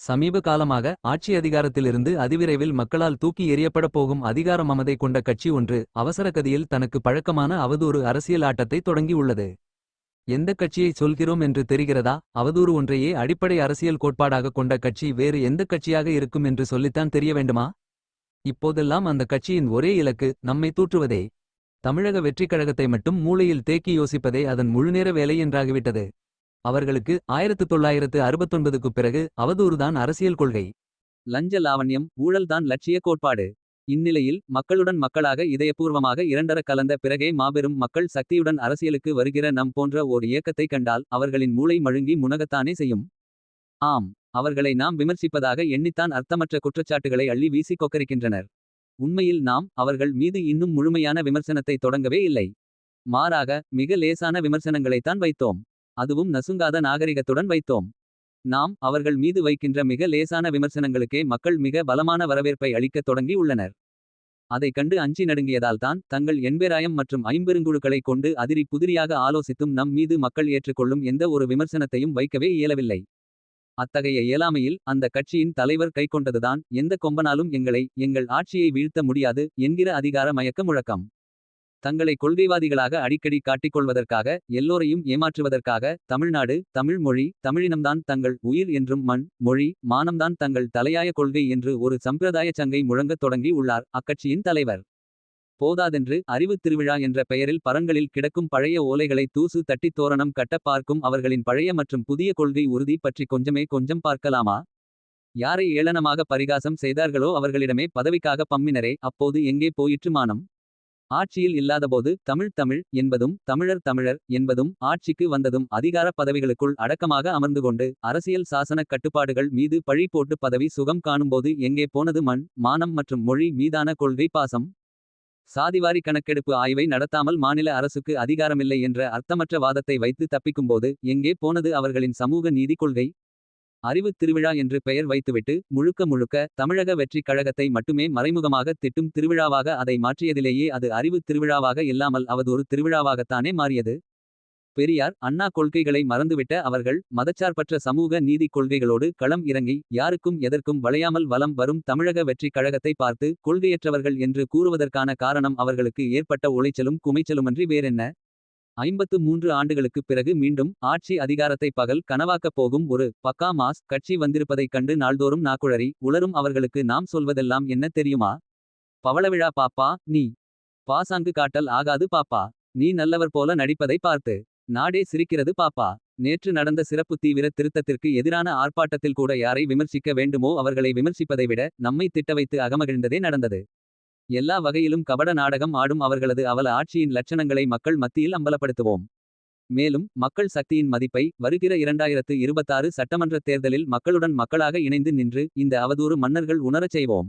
சமீப காலமாக ஆட்சி அதிகாரத்திலிருந்து அதிவிரைவில் மக்களால் தூக்கி எறியப்படப் போகும் அதிகார மமதை கொண்ட கட்சி ஒன்று அவசரகதியில் தனக்கு பழக்கமான அவதூறு அரசியல் ஆட்டத்தை தொடங்கியுள்ளது. எந்த கட்சியை சொல்கிறோம் என்று தெரிகிறதா? அவதூறு ஒன்றையே அடிப்படை அரசியல் கோட்பாடாக கொண்ட கட்சி வேறு எந்த கட்சியாக இருக்கும் என்று சொல்லித்தான் தெரிய வேண்டுமா? இப்போதெல்லாம் அந்த கட்சியின் ஒரே இலக்கு நம்மை தூற்றுவதே. தமிழக வெற்றிக் கழகத்தை மட்டும் மூளையில் தேக்கி யோசிப்பதே அதன் முழுநேர வேலை என்றாகிவிட்டது. அவர்களுக்கு ஆயிரத்து தொள்ளாயிரத்து அறுபத்தொன்பதுக்குப் பிறகு அவதூறுதான் அரசியல் கொள்கை. லஞ்ச லாவண்யம் ஊழல்தான் லட்சிய கோட்பாடு. இந்நிலையில் மக்களுடன் மக்களாக இதயபூர்வமாக இரண்டர கலந்த பிறகே மாபெரும் மக்கள் சக்தியுடன் அரசியலுக்கு வருகிற நம் போன்ற ஓர் இயக்கத்தை கண்டால் அவர்களின் மூளை மழுங்கி முனகத்தானே செய்யும். ஆம் அவர்களை நாம் விமர்சிப்பதாக எண்ணித்தான் அர்த்தமற்ற குற்றச்சாட்டுகளை அள்ளி வீசி கொக்கரிக்கின்றனர். உண்மையில் நாம் அவர்கள் மீது இன்னும் முழுமையான விமர்சனத்தை தொடங்கவே இல்லை. மாறாக மிக லேசான விமர்சனங்களைத்தான் வைத்தோம். அதுவும் நசுங்காத நாகரிகத்துடன் வைத்தோம். நாம் அவர்கள் மீது வைக்கின்ற மிக லேசான விமர்சனங்களுக்கே மக்கள் மிக பலமான வரவேற்பை அளிக்கத் தொடங்கி உள்ளனர். அதைக் கண்டு அஞ்சி நடுங்கியதால் தான் தங்கள் எண்பேராயம் மற்றும் ஐம்பெருங்குழுக்களைக் கொண்டு அதிரி புதிரியாக ஆலோசித்தும் நம் மீது மக்கள் ஏற்றுக்கொள்ளும் எந்த ஒரு விமர்சனத்தையும் வைக்கவே இயலவில்லை. அத்தகைய இயலாமையில் அந்த கட்சியின் தலைவர் கைக்கொண்டதுதான் எந்த கொம்பனாலும் எங்களை எங்கள் ஆட்சியை வீழ்த்த முடியாது என்கிற அதிகார மயக்க முழக்கம். தங்களை கொள்கைவாதிகளாக அடிக்கடி காட்டிக்கொள்வதற்காக எல்லோரையும் ஏமாற்றுவதற்காக தமிழ்நாடு தமிழ் மொழி தமிழினம்தான் தங்கள் உயிர் என்றும் மண் மொழி மானம்தான் தங்கள் தலையாய கொள்கை என்று ஒரு சம்பிரதாய சங்கை முழங்கத் தொடங்கி உள்ளார் அக்கட்சியின் தலைவர். போதாதென்று அறிவுத் திருவிழா என்ற பெயரில் பரங்களில் கிடக்கும் பழைய ஓலைகளை தூசு தட்டித் தோரணம் கட்டப் பார்க்கும் அவர்களின் பழைய மற்றும் புதிய கொள்கை உறுதி பற்றி கொஞ்சமே கொஞ்சம் பார்க்கலாமா? யாரை ஏளனமாக பரிகாசம் செய்தார்களோ அவர்களிடமே பதவிக்காக பம்மினரே அப்போது எங்கே போயிற்று மானம்? ஆட்சியில் இல்லாதபோது தமிழ் தமிழ் என்பதும் தமிழர் தமிழர் என்பதும் ஆட்சிக்கு வந்ததும் அதிகார பதவிகளுக்குள் அடக்கமாக அமர்ந்து கொண்டு அரசியல் சாசனக் கட்டுப்பாடுகள் மீது பழி போட்டு பதவி சுகம் காணும்போது எங்கே போனது மண் மானம் மற்றும் மொழி மீதான கொள்கை பாசம்? சாதிவாரி கணக்கெடுப்பு ஆய்வை நடத்தாமல் மாநில அரசுக்கு அதிகாரமில்லை என்ற அர்த்தமற்ற வாதத்தை வைத்து தப்பிக்கும்போது எங்கே போனது அவர்களின் சமூக நீதி கொள்கை? அறிவுத் திருவிழா என்று பெயர் வைத்துவிட்டு முழுக்க முழுக்க தமிழக வெற்றிக் கழகத்தை மட்டுமே மறைமுகமாக திட்டும் திருவிழாவாக அதை மாற்றியதிலேயே அது அறிவுத் திருவிழாவாக இல்லாமல் அவதொரு திருவிழாவாகத்தானே மாறியது. பெரியார் அண்ணா கொள்கைகளை மறந்துவிட்ட அவர்கள் மதச்சார்பற்ற சமூக நீதி கொள்கைகளோடு களம் இறங்கி யாருக்கும் எதற்கும் வளையாமல் வலம் வரும் தமிழக வெற்றிக் கழகத்தை பார்த்து கொள்கையற்றவர்கள் என்று கூறுவதற்கான காரணம் அவர்களுக்கு ஏற்பட்ட உளைச்சலும் குமைச்சலுமன்றி வேறென்ன? ஐம்பத்து மூன்று ஆண்டுகளுக்குப் பிறகு மீண்டும் ஆட்சி அதிகாரத்தை பகல் கனவாக்கப் போகும் ஒரு பக்கா மாஸ் கட்சி வந்திருப்பதைக் கண்டு நாள்தோறும் நாக்குழறி உளரும் அவர்களுக்கு நாம் சொல்வதெல்லாம் என்ன தெரியுமா? பவளவிழா பாப்பா நீ. பாசாங்கு காட்டல் ஆகாது பாப்பா. நீ நல்லவர் போல நடிப்பதை பார்த்து. நாடே சிரிக்கிறது பாப்பா. நேற்று நடந்த சிறப்பு தீவிர திருத்தத்திற்கு எதிரான ஆர்ப்பாட்டத்தில் கூட யாரை விமர்சிக்க வேண்டுமோ அவர்களை விமர்சிப்பதை விட நம்மை திட்டவைத்து அகமகிழ்ந்ததே நடந்தது. எல்லா வகையிலும் கபட நாடகம் ஆடும் அவர்களது அவல ஆட்சியின் லட்சணங்களை மக்கள் மத்தியில் அம்பலப்படுத்துவோம். மேலும் மக்கள் சக்தியின் மதிப்பை வருகிற இரண்டாயிரத்து இருபத்தாறு சட்டமன்றத் தேர்தலில் மக்களுடன் மக்களாக இணைந்து நின்று இந்த அவதூறு மன்னர்கள் உணரச் செய்வோம்.